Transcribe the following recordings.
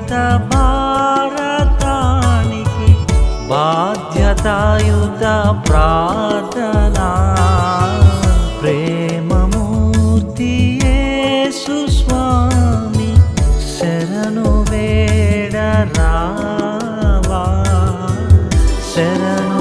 భారత భారతానికి బాధ్యతాయుత ప్రార్థనా. ప్రేమమూర్తి సుస్వామి శరణు వేడ రావా శరణు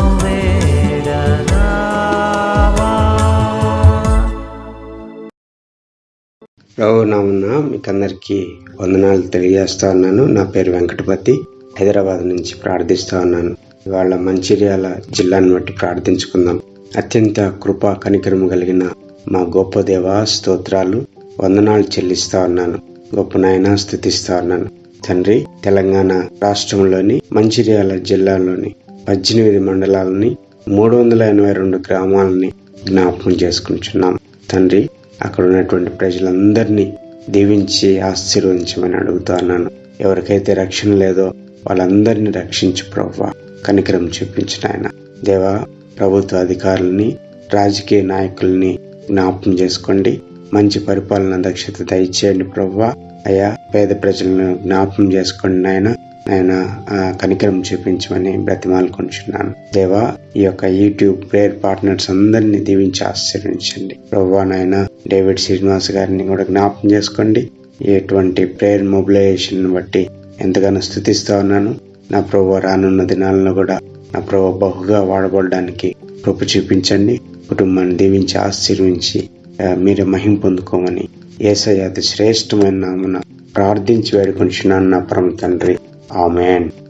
ప్రభు నామున్న మీకు అందరికీ వందనాలు తెలియజేస్తా ఉన్నాను. నా పేరు వెంకటపతి. హైదరాబాద్ నుంచి ప్రార్థిస్తా ఉన్నాను. ఇవాళ మంచిర్యాల జిల్లాను బట్టి ప్రార్థించుకుందాం. అత్యంత కృపా కనికరము కలిగిన మా గొప్ప దేవ స్తోత్రాలు వందనాలు చెల్లిస్తా ఉన్నాను. గొప్ప నాయన స్థుతిస్తా ఉన్నాను. తండ్రి తెలంగాణ రాష్ట్రంలోని మంచిర్యాల జిల్లాలోని పద్దెనిమిది మండలాలని మూడు వందల ఎనభై రెండు గ్రామాలని జ్ఞాపకం చేసుకుంటున్నాం. తండ్రి అక్కడ ఉన్నటువంటి ప్రజలందరినీ దీవించి ఆశీర్వదించమని అడుగుతున్నాను ఎవరికైతే రక్షణ లేదో వాళ్ళందరినీ రక్షించు ప్రవ్వా. కనికరం చూపించిన ఆయన దేవా ప్రభుత్వ అధికారులని రాజకీయ నాయకుల్ని జ్ఞాపకం చేసుకోండి. మంచి పరిపాలన దక్షత దయచేయండి ప్రవ్వా. అయ్యా పేద ప్రజలను జ్ఞాపకం చేసుకోండి నాయన. ఆయన ఆ, కనికరం చూపించమని బ్రతిమాలుకుంటున్నాను దేవా ఈ యొక్క యూట్యూబ్ ప్రేయర్ పార్ట్నర్స్ అందరినీ దీవించి ఆశీర్వించండి ప్రభా నాయన డేవిడ్ శ్రీనివాస్ గారిని కూడా జ్ఞాపకం చేసుకోండి. ఎటువంటి ప్రేయర్ మొబిలైజేషన్ బట్టి ఎంతగానో స్థుతిస్తూ ఉన్నాను. నా ప్రభు రానున్న దినాలను కూడా నా ప్రభు బహుగా వాడబడడానికి కృప చూపించండి. కుటుంబాన్ని దీవించి ఆశీర్వించి మీరు మహిం పొందుకోమని ఏసయ్య అతి శ్రేష్టమైన నామున ప్రార్థించి వేడుకొంచున్నాను నా పరమ తండ్రి. ఆమెన్.